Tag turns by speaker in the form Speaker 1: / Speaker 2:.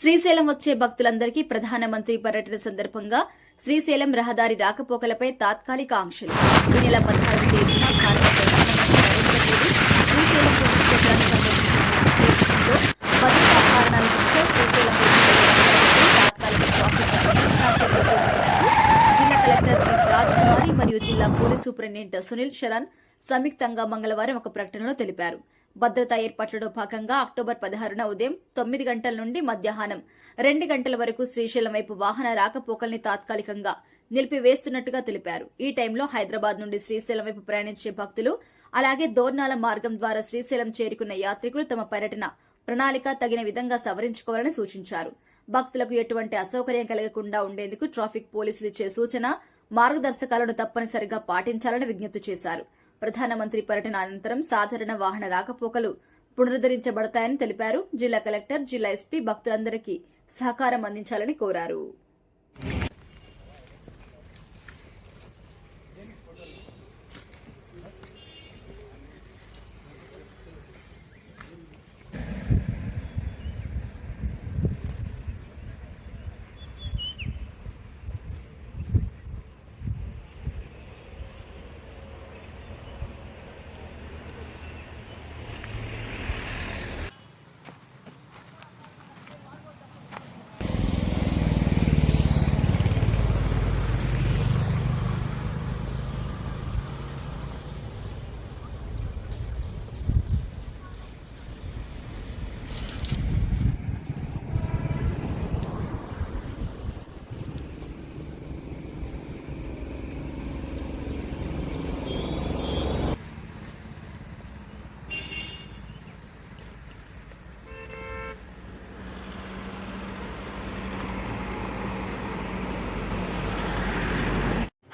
Speaker 1: శ్రీశైలం వచ్చే భక్తులందరికీ ప్రధానమంత్రి పర్యటన సందర్భంగా శ్రీశైలం రహదారి రాకపోకలపై తాత్కాలిక ఆంక్షలు. ఈ నెల పదహారు తేదీన భారత ప్రధానమంత్రి నరేంద్ర మోదీ శ్రీశైలం పుణ్యక్షేత్రాన్ని సందర్శించనున్న భద్రతా కారణాల దృష్ట్యా శ్రీశైలం తాత్కాలిక ట్రాఫిక్ చర్యలు జిల్లా కలెక్టర్ జి. రాజ్కుమారి మరియు జిల్లా పోలీస్ సూపరింటెండెంట్ సునీల్ శరణ్ సంయుక్తంగా మంగళవారం ఒక ప్రకటనలో తెలిపారు. భద్రతా ఏర్పాట్లలో భాగంగా అక్టోబర్ పదహారున ఉదయం తొమ్మిది గంటల నుండి మధ్యాహ్నం రెండు గంటల వరకు శ్రీశైలం వైపు వాహన రాకపోకల్ని తాత్కాలికంగా నిలిపివేస్తున్నట్టుగా తెలిపారు. ఈ టైంలో హైదరాబాద్ నుండి శ్రీశైలం వైపు ప్రయాణించే భక్తులు అలాగే దోర్నాల మార్గం ద్వారా శ్రీశైలం చేరుకున్న యాత్రికులు తమ పర్యటన ప్రణాళిక తగిన విధంగా సవరించుకోవాలని సూచించారు. భక్తులకు ఎటువంటి అసౌకర్యం కలగకుండా ఉండేందుకు ట్రాఫిక్ పోలీసులు ఇచ్చే సూచన మార్గదర్శకాలను తప్పనిసరిగా పాటించాలని విజ్ఞప్తి చేశారు. ప్రధానమంత్రి పర్యటన అనంతరం సాధారణ వాహన రాకపోకలు పునరుద్దరించబడతాయని తెలిపారు. జిల్లా కలెక్టర్ జిల్లా ఎస్పీ భక్తులందరికీ సహకారం అందించాలని కోరారు.